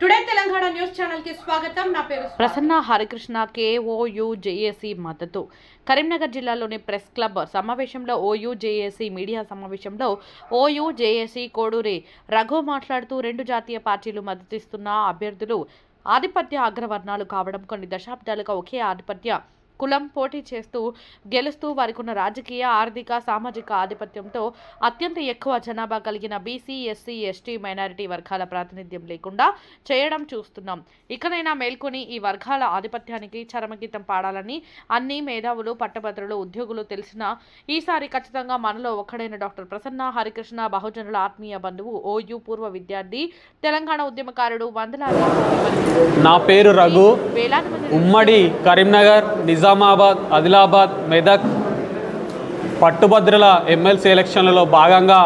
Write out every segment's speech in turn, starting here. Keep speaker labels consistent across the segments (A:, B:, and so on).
A: Today Telangana news ఛానల్కి స్వాగతం. నా పేరు
B: ప్రసన్న హరికృష్ణ కేఓయు జేఏసీ మద్దతు. కరీంనగర్ జిల్లాలోని ప్రెస్ క్లబ్ సమావేశంలో ఓయూ జేఏసీ మీడియా సమావేశంలో ఓయూ జేఏసీ కోడూరి రఘు మాట్లాడుతూ రెండు జాతీయ పార్టీలు మద్దతిస్తున్న అభ్యర్థులు ఆధిపత్య అగ్రవర్ణాలు కావడం కొన్ని దశాబ్దాలుగా ఒకే ఆధిపత్య కులం పోటీ చేస్తూ గెలుస్తూ వారికున్న రాజకీయ ఆర్థిక సామాజిక ఆధిపత్యంతో అత్యంత ఎక్కువ జనాభా కలిగిన బీసీ ఎస్సీ ఎస్టీ మైనారిటీ వర్గాల ప్రాతినిధ్యం లేకుండా చేయడం చూస్తున్నాం. ఇకనైనా మేల్కొని ఈ వర్గాల ఆధిపత్యానికి చరమగీతం పాడాలని అన్ని మేధావులు పట్టభద్రులు ఉద్యోగులు తెలిసిన ఈసారి ఖచ్చితంగా మనలో ఒక్కడైన డాక్టర్ ప్రసన్న హరికృష్ణ బహుజనుల ఆత్మీయ బంధువు ఓయూ పూర్వ విద్యార్థి తెలంగాణ ఉద్యమకారుడు వందలాది మంది
C: నా పేరు రఘు. ఉమ్మడి కరీంనగర్ నిజామాబాద్ ఆదిలాబాద్ మెదక్ పట్టుభద్రల ఎమ్మెల్సీ ఎలక్షన్లలో భాగంగా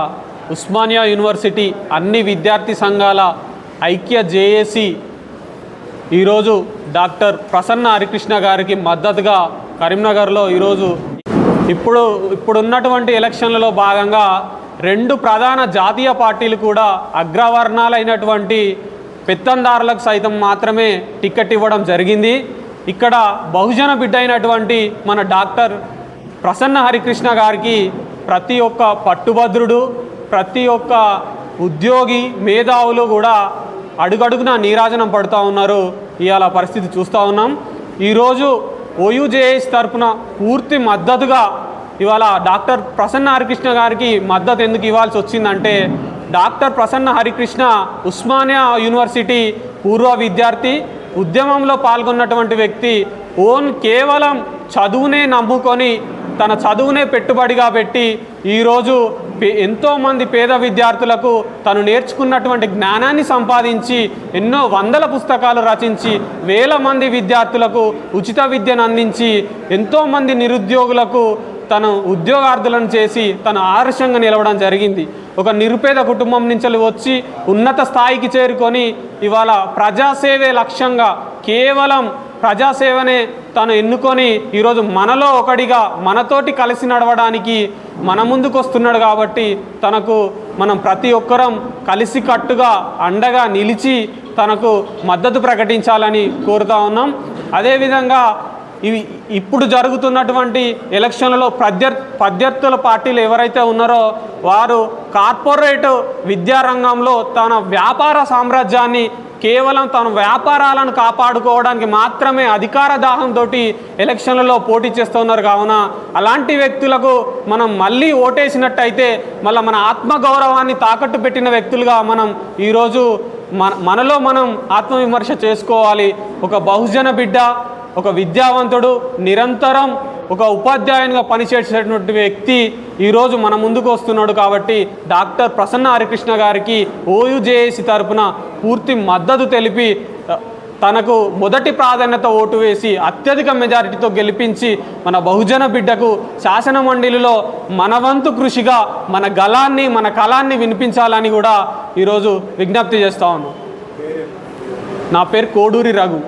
C: ఉస్మానియా యూనివర్సిటీ అన్ని విద్యార్థి సంఘాల ఐక్య జేఏసీ ఈరోజు డాక్టర్ ప్రసన్న హరికృష్ణ గారికి మద్దతుగా కరీంనగర్లో ఈరోజు ఇప్పుడు ఇప్పుడున్నటువంటి ఎలక్షన్లలో భాగంగా రెండు ప్రధాన జాతీయ పార్టీలు కూడా అగ్రవర్ణాలైనటువంటి పెత్తందారులకు సైతం మాత్రమే టికెట్ ఇవ్వడం జరిగింది. ఇక్కడ బహుజన బిడ్డ అయినటువంటి మన డాక్టర్ ప్రసన్న హరికృష్ణ గారికి ప్రతి ఒక్క పట్టుభద్రుడు ప్రతి ఒక్క ఉద్యోగి మేధావులు కూడా అడుగడుగున నీరాజనం పడుతూ ఉన్నారు. ఇవాళ పరిస్థితి చూస్తూ ఉన్నాం. ఈరోజు ఓయూజేఎస్ తరపున పూర్తి మద్దతుగా ఇవాళ డాక్టర్ ప్రసన్న హరికృష్ణ గారికి మద్దతు ఎందుకు ఇవ్వాల్సి వచ్చిందంటే డాక్టర్ ప్రసన్న హరికృష్ణ ఉస్మానియా యూనివర్సిటీ పూర్వ విద్యార్థి ఉద్యమంలో పాల్గొన్నటువంటి వ్యక్తి ఓన్ కేవలం చదువునే నమ్ముకొని తన చదువునే పెట్టుబడిగా పెట్టి ఈరోజు ఎంతోమంది పేద విద్యార్థులకు తను నేర్చుకున్నటువంటి జ్ఞానాన్ని సంపాదించి ఎన్నో వందల పుస్తకాలు రచించి వేల మంది విద్యార్థులకు ఉచిత విద్యను అందించి ఎంతోమంది నిరుద్యోగులకు తను ఉద్యోగార్థులను చేసి తను ఆదర్శంగా నిలవడం జరిగింది. ఒక నిరుపేద కుటుంబం నుంచి వచ్చి ఉన్నత స్థాయికి చేరుకొని ఇవాళ ప్రజాసేవే లక్ష్యంగా కేవలం ప్రజాసేవనే తను ఎన్నుకొని ఈరోజు మనలో ఒకడిగా మనతోటి కలిసి నడవడానికి మన ముందుకు వస్తున్నాడు కాబట్టి తనకు మనం ప్రతి ఒక్కరం కలిసి కట్టుగా అండగా నిలిచి తనకు మద్దతు ప్రకటించాలని కోరుతా ఉన్నాం. అదేవిధంగా ఇవి ఇప్పుడు జరుగుతున్నటువంటి ఎలక్షన్లలో ప్రత్యర్ ప్రత్యర్థుల పార్టీలు ఎవరైతే ఉన్నారో వారు కార్పొరేట్ విద్యారంగంలో తన వ్యాపార సామ్రాజ్యాన్ని కేవలం తన వ్యాపారాలను కాపాడుకోవడానికి మాత్రమే అధికార దాహంతో ఎలక్షన్లలో పోటీ చేస్తున్నారు కావున అలాంటి వ్యక్తులకు మనం మళ్ళీ ఓటేసినట్టయితే మళ్ళీ మన ఆత్మగౌరవాన్ని తాకట్టు పెట్టిన వ్యక్తులుగా మనం ఈరోజు మన మనలో మనం ఆత్మవిమర్శ చేసుకోవాలి. ఒక బహుజన బిడ్డ ఒక విద్యావంతుడు నిరంతరం ఒక ఉపాధ్యాయునిగా పనిచేసేటువంటి వ్యక్తి ఈరోజు మన ముందుకు వస్తున్నాడు కాబట్టి డాక్టర్ ప్రసన్న హరికృష్ణ గారికి ఓయుజేఏసి తరపున పూర్తి మద్దతు తెలిపి త- తనకు మొదటి ప్రాధాన్యత ఓటు వేసి అత్యధిక మెజారిటీతో గెలిపించి మన బహుజన బిడ్డకు శాసన మండలిలో మన వంతు కృషిగా మన గలాన్ని మన కళాన్ని వినిపించాలని కూడా ఈరోజు విజ్ఞప్తి చేస్తా ఉన్నాం. నా పేరు కోడూరి రఘు.